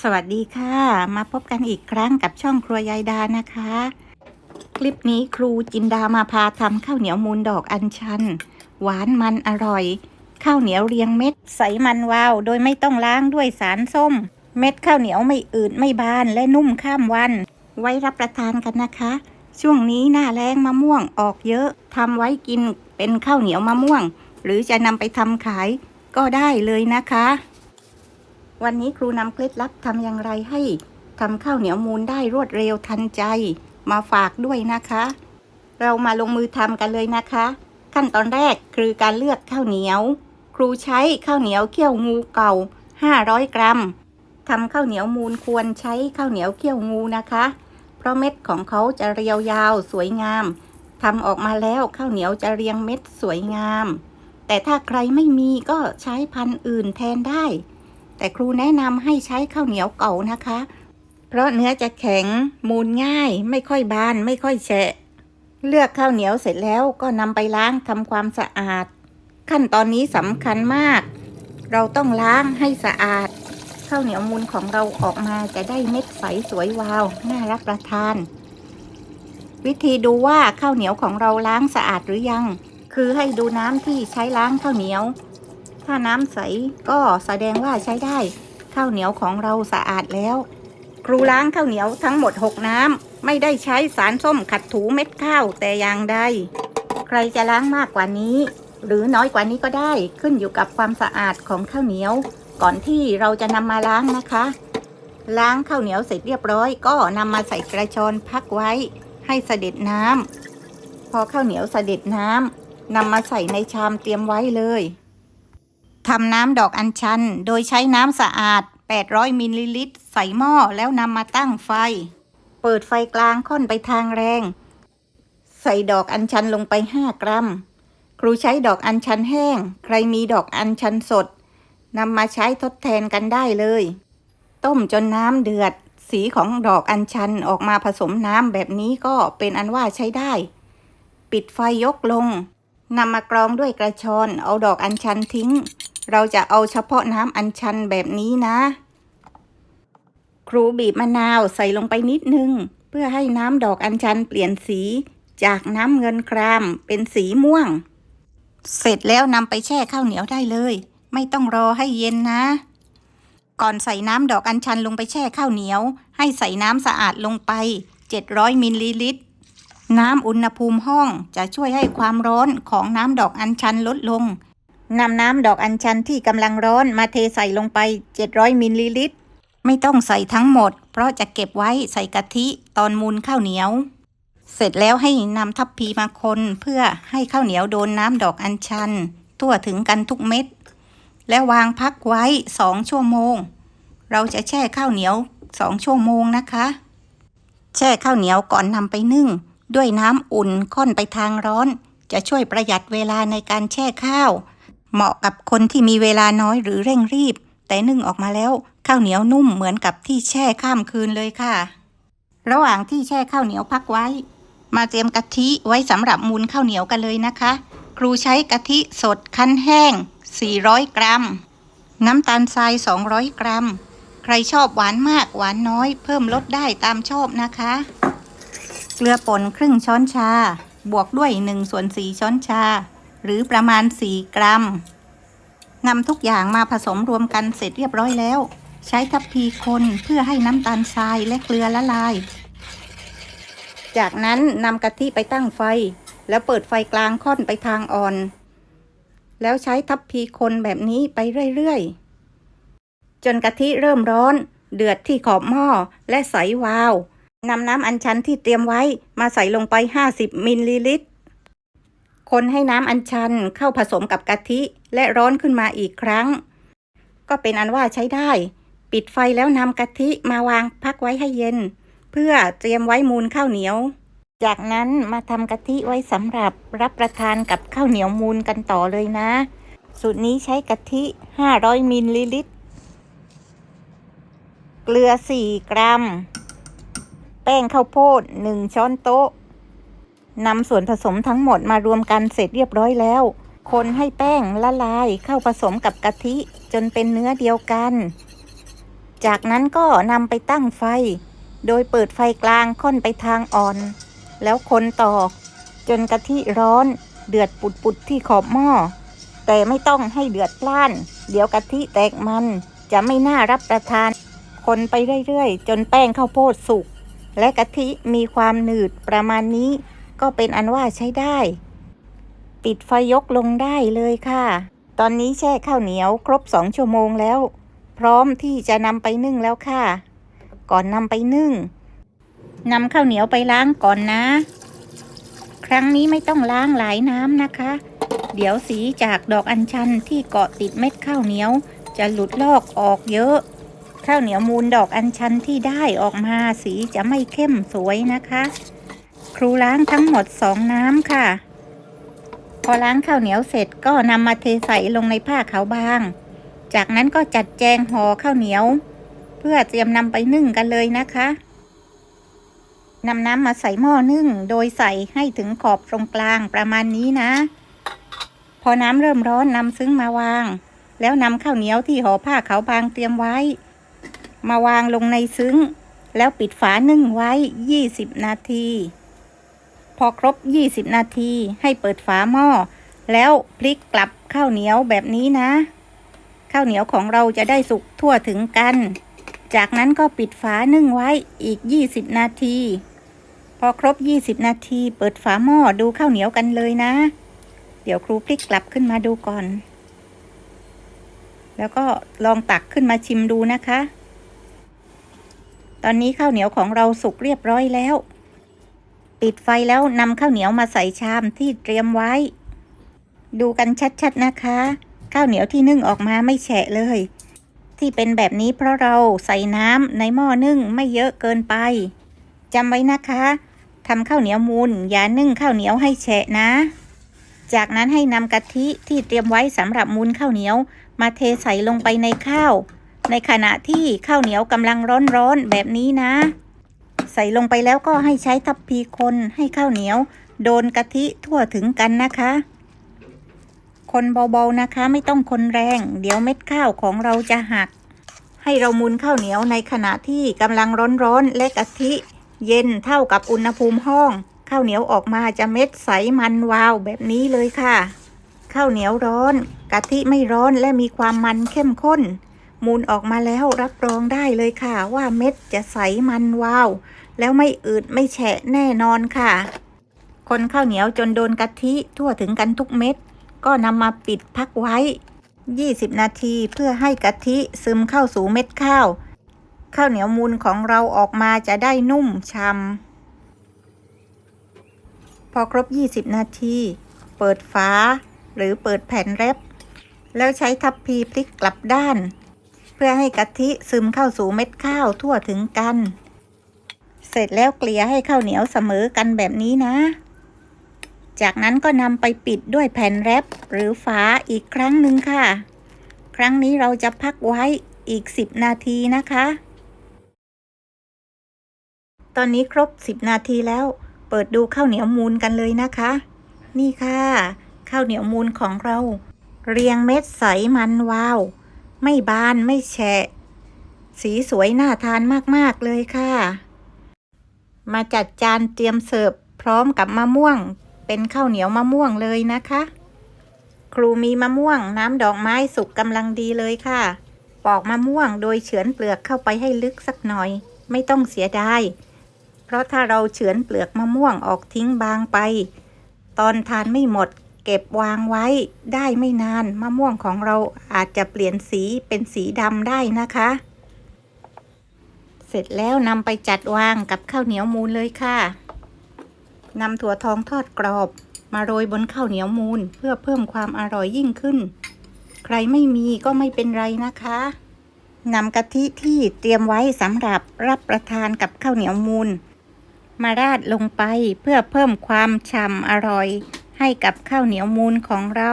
สวัสดีค่ะ มาพบกันอีกครั้งกับช่องครัวยายดานะคะ คลิปนี้ครูจินดามาพาทำข้าวเหนียวมูลดอกอัญชัน หวานมันอร่อย ข้าวเหนียวเรียงเม็ด ใสมันวาว โดยไม่ต้องล้างด้วยสารส้ม เม็ดข้าวเหนียวไม่อืดไม่บานและนุ่มข้ามวัน ไว้รับประทานกันนะคะ ช่วงนี้หน้าแรงมะม่วงออกเยอะทำไว้กินเป็นข้าวเหนียวมะม่วง หรือจะนำไปทำขายก็ได้เลยนะคะ วันนี้ครูนำเคล็ดลับทำอย่างไรให้ทำข้าวเหนียวมูลได้รวดเร็วทันใจ มาฝากด้วยนะคะ เรามาลงมือทำกันเลยนะคะ ขั้นตอนแรกคือการเลือกข้าวเหนียว ครูใช้ข้าวเหนียวเขี้ยวงูเก่า 500 กรัมทำข้าวเหนียวมูลควรใช้ข้าวเหนียวเขี้ยวงูนะคะ เพราะเม็ดของเขาจะเรียวยาวสวยงามทำออกมาแล้วข้าวเหนียวจะเรียงเม็ดสวยงาม แต่ถ้าใครไม่มีก็ใช้พันธุ์อื่นแทนได้ แต่ครูแนะนำให้ใช้ข้าวเหนียวเก่านะคะ เพราะเนื้อจะแข็งมูลง่าย ไม่ค่อยบาน ไม่ค่อยแฉะ เลือกข้าวเหนียวเสร็จแล้วก็นำไปล้างทำความสะอาด ขั้นตอนนี้สำคัญมาก เราต้องล้างให้สะอาด ข้าวเหนียวมูลของเราออกมาจะได้เม็ดใสสวยวาว น่ารับประทาน วิธีดูว่าข้าวเหนียวของเราล้างสะอาดหรือยัง คือให้ดูน้ำที่ใช้ล้างข้าวเหนียว ถ้าน้ำใสก็แสดงว่าใช้ได้ข้าวเหนียวของเราสะอาดแล้ว ครูล้างข้าวเหนียวทั้งหมด 6 น้ำ ไม่ได้ใช้สารส้มขัดถูเม็ดข้าวแต่อย่างใด ใครจะล้างมากกว่านี้ หรือน้อยกว่านี้ก็ได้ขึ้นอยู่กับความสะอาดของข้าวเหนียว ก่อนที่เราจะนำมาล้างนะคะ ล้างข้าวเหนียวเสร็จเรียบร้อย ก็นำมาใส่กระชอนพักไว้ ให้เสด็จน้ำพอข้าวเหนียวเสด็จน้ำนำมาใส่ในชามเตรียมไว้เลย ทำน้ำดอกอัญชัน โดยใช้น้ำสะอาด 800 มิลลิลิตร ใส่หม้อแล้วนำมาตั้งไฟ เปิดไฟกลางค่อนไปทางแรง ใส่ดอกอัญชันลงไป 5 กรัม ครูใช้ดอกอัญชันแห้ง ใครมีดอกอัญชันสดนำมาใช้ทดแทนกันได้เลย ต้มจนน้ำเดือด สีของดอกอัญชันออกมาผสมน้ำแบบนี้ก็เป็นอันว่าใช้ได้ ปิดไฟยกลงนำมากรองด้วยกระชอน เอาดอกอัญชันทิ้ง เราจะเอาเฉพาะน้ำอัญชันแบบนี้นะ ครูบีบมะนาวใส่ลงไปนิดนึง เพื่อให้น้ำดอกอัญชันเปลี่ยนสีจากน้ำเงินครามเป็นสีม่วง เสร็จแล้วนำไปแช่ข้าวเหนียวได้เลย ไม่ต้องรอให้เย็นนะ ก่อนใส่น้ำดอกอัญชันลงไปแช่ข้าวเหนียว ให้ใส่น้ำสะอาดลงไป 700มิลลิลิตร น้ำอุณหภูมิห้องจะช่วยให้ความร้อนของน้ำดอกอัญชันลดลง นำน้ำดอกอัญชันที่กำลังร้อนมาเทใส่ลงไป 700 มิลลิลิตร ไม่ต้องใส่ทั้งหมด เพราะจะเก็บไว้ใส่กะทิตอนมูลข้าวเหนียว เสร็จแล้วให้นำทัพพีมาคนเพื่อให้ข้าวเหนียวโดนน้ำดอกอัญชัน ทั่วถึงกันทุกเม็ด และวางพักไว้สองชั่วโมง เราจะแช่ข้าวเหนียวสองชั่วโมงนะคะ แช่ข้าวเหนียวก่อนนำไปนึ่ง ด้วยน้ำอุ่นค่อนไปทางร้อน จะช่วยประหยัดเวลาในการแช่ข้าว เหมาะกับคนที่มีเวลาน้อยหรือเร่งรีบ แต่นึ่งออกมาแล้วข้าวเหนียวนุ่มเหมือนกับที่แช่ข้ามคืนเลยค่ะ ระหว่างที่แช่ข้าวเหนียวพักไว้ มาเตรียมกะทิไว้สำหรับมูลข้าวเหนียวกันเลยนะคะ ครูใช้กะทิสดคั้นแห้ง 400 กรัม น้ำตาลทราย 200 กรัม ใครชอบหวานมากหวานน้อย เพิ่มลดได้ตามชอบนะคะ เกลือป่นครึ่งช้อนชา บวกด้วย1ส่วน4ช้อนชา หรือประมาณ 4 กรัมนำทุกอย่างมาผสมรวมกันเสร็จเรียบร้อยแล้ว ใช้ทัพพีคนเพื่อให้น้ำตาลทรายและเกลือละลาย จากนั้นนำกะทิไปตั้งไฟ แล้วเปิดไฟกลางค่อนไปทางอ่อน แล้วใช้ทัพพีคนแบบนี้ไปเรื่อยๆ จนกะทิเริ่มร้อน เดือดที่ขอบหม้อและใสวาวนำน้ำอัญชันที่เตรียมไว้มาใส่ลงไป 50 มิลลิลิตร คนให้น้ำอัญชันเข้าผสมกับกะทิและร้อนขึ้นมาอีกครั้ง ก็เป็นอันว่าใช้ได้ ปิดไฟแล้วนำกะทิมาวางพักไว้ให้เย็น เพื่อเตรียมไว้มูลข้าวเหนียว จากนั้นมาทำกะทิไว้สำหรับรับประทานกับข้าวเหนียวมูลกันต่อเลยนะ สูตรนี้ใช้กะทิ 500 มิลลิลิตร เกลือ 4 กรัม แป้งข้าวโพด 1 ช้อนโต๊ะ นำส่วนผสมทั้งหมดมารวมกันเสร็จเรียบร้อยแล้ว คนให้แป้งละลายเข้าผสมกับกะทิจนเป็นเนื้อเดียวกัน จากนั้นก็นำไปตั้งไฟ โดยเปิดไฟกลางค่อนไปทางอ่อน แล้วคนต่อ จนกะทิร้อน เดือดปุดๆที่ขอบหม้อ แต่ไม่ต้องให้เดือดพล่าน เดี๋ยวกะทิแตกมันจะไม่น่ารับประทาน คนไปเรื่อยๆ จนแป้งข้าวโพดสุก และกะทิมีความหนืดประมาณนี้ ก็เป็นอันว่าใช้ได้ ปิดไฟยกลงได้เลยค่ะ ตอนนี้แช่ข้าวเหนียวครบสองชั่วโมงแล้ว พร้อมที่จะนำไปนึ่งแล้วค่ะ ก่อนนำไปนึ่งนำข้าวเหนียวไปล้างก่อนนะ ครั้งนี้ไม่ต้องล้างหลายน้ำนะคะ เดี๋ยวสีจากดอกอัญชันที่เกาะติดเม็ดข้าวเหนียว จะหลุดลอกออกเยอะข้าวเหนียวมูลดอกอัญชันที่ได้ออกมาสีจะไม่เข้มสวยนะคะ ครูล้างทั้งหมดสองน้ำค่ะ พอล้างข้าวเหนียวเสร็จก็นำมาเทใส่ลงในผ้าขาวบาง จากนั้นก็จัดแจงห่อข้าวเหนียว เพื่อเตรียมนำไปนึ่งกันเลยนะคะนำน้ำมาใส่หม้อนึ่ง โดยใส่ให้ถึงขอบตรงกลางประมาณนี้นะ พอน้ำเริ่มร้อนนำซึ้งมาวาง แล้วนำข้าวเหนียวที่ห่อผ้าขาวบางเตรียมไว้ มาวางลงในซึ้ง แล้วปิดฝานึ่งไว้ 20 นาที อครบ 20 นาทีให้เปิดฝาหม้อ แล้วพลิกกลับข้าวเหนียวแบบนี้นะ ข้าวเหนียวของเราจะได้สุกทั่วถึงกัน จากนั้นก็ปิดฝานึ่งไว้อีก 20 นาที พอครบ 20 นาทีเปิดฝาหม้อดูข้าวเหนียวกันเลยนะ เดี๋ยวครูพลิกกลับขึ้นมาดูก่อน แล้วก็ลองตักขึ้นมาชิมดูนะคะ ตอนนี้ข้าวเหนียวของเราสุกเรียบร้อยแล้ว ปิดไฟแล้วนำข้าวเหนียวมาใส่ชามที่เตรียมไว้ ดูกันชัดๆนะคะ ข้าวเหนียวที่นึ่งออกมาไม่แฉะเลย ที่เป็นแบบนี้เพราะเราใส่น้ำในหม้อนึ่งไม่เยอะเกินไปจำไว้นะคะทำข้าวเหนียวมูลอย่านึ่งข้าวเหนียวให้แฉะนะ จากนั้นให้นำกะทิที่เตรียมไว้สำหรับมูลข้าวเหนียว มาเทใส่ลงไปในข้าว ในขณะที่ข้าวเหนียวกำลังร้อนๆแบบนี้นะ ใส่ลงไปแล้วก็ให้ใช้ทัพพีคนให้ข้าวเหนียว โดนกะทิทั่วถึงกันนะคะ คนเบาๆนะคะ ไม่ต้องคนแรง เดี๋ยวเม็ดข้าวของเราจะหัก ให้เรามุนข้าวเหนียวในขณะที่กำลังร้อนๆและกะทิ เย็นเท่ากับอุณหภูมิห้อง ข้าวเหนียวออกมาจะเม็ดใสมันวาวแบบนี้เลยค่ะ ข้าวเหนียวร้อน กะทิไม่ร้อนและมีความมันเข้มข้น มูลออกมาแล้วรับรองได้เลยค่ะ ว่าเม็ดจะใสมันวาว แล้วไม่อืดไม่แฉะแน่นอนค่ะ คนข้าวเหนียวจนโดนกะทิทั่วถึงกันทุกเม็ด ก็นำมาปิดพักไว้ 20 นาทีเพื่อให้กะทิซึมเข้าสู่เม็ดข้าว ข้าวเหนียวมูลของเราออกมาจะได้นุ่มช่ำพอครบ 20 นาที เปิดฝาหรือเปิดแผ่นแรปแล้วใช้ทัพพีพลิกกลับด้าน พื่อให้กะทิซึมเข้าสู่เม็ดข้าวทั่วถึงกัน เสร็จแล้วเกลี่ยให้ข้าวเหนียวเสมอกันแบบนี้นะ จากนั้นก็นำไปปิดด้วยแผ่นแรปหรือฝาอีกครั้งหนึ่งค่ะ ครั้งนี้เราจะพักไว้อีก 10 นาทีนะคะ ตอนนี้ครบ 10 นาทีแล้ว เปิดดูข้าวเหนียวมูลกันเลยนะคะ นี่ค่ะ ข้าวเหนียวมูลของเรา เรียงเม็ดใสมันวาว ไม่บานไม่แฉะ สีสวยน่าทานมาก ๆ เลยค่ะ มาจัดจานเตรียมเสิร์ฟพร้อมกับมะม่วง เป็นข้าวเหนียวมะม่วงเลยนะคะ ครูมีมะม่วงน้ำดอกไม้สุกกำลังดีเลยค่ะ ปอกมะม่วงโดยเฉือนเปลือกเข้าไปให้ลึกสักหน่อย ไม่ต้องเสียดายเพราะถ้าเราเฉือนเปลือกมะม่วงออกทิ้งบางไป ตอนทานไม่หมด เก็บวางไว้ได้ไม่นานมะม่วงของเราอาจจะเปลี่ยนสีเป็นสีดำได้นะคะ เสร็จแล้วนำไปจัดวางกับข้าวเหนียวมูลเลยค่ะนำถั่วทองทอดกรอบ มาโรยบนข้าวเหนียวมูลเพื่อเพิ่มความอร่อยยิ่งขึ้น ใครไม่มีก็ไม่เป็นไรนะคะนำกะทิที่เตรียมไว้สำหรับรับประทานกับข้าวเหนียวมูลมาราดลงไปเพื่อเพิ่มความฉ่ำอร่อย ให้กับข้าวเหนียวมูลของเรา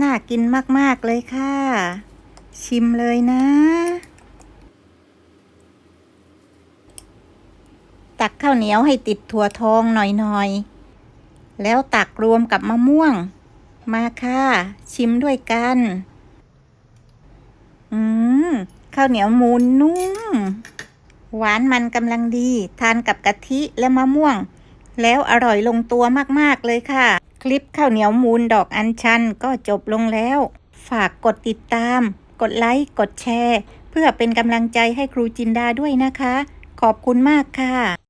น่ากินมาก ๆ เลยค่ะ ชิมเลยนะ ตักข้าวเหนียวให้ติดถั่วทองหน่อยๆ แล้วตักรวมกับมะม่วง มาค่ะ ชิมด้วยกัน อือืมข้าวเหนียวมูนนุ่ม หวานมันกำลังดี ทานกับกะทิและมะม่วง แล้วอร่อยลงตัวมากๆเลยค่ะ คลิปข้าวเหนียวมูนดอกอัญชันก็จบลงแล้ว ฝากกดติดตาม กดไลค์กดแชร์ เพื่อเป็นกำลังใจให้ครูจินดาด้วยนะคะ ขอบคุณมากค่ะ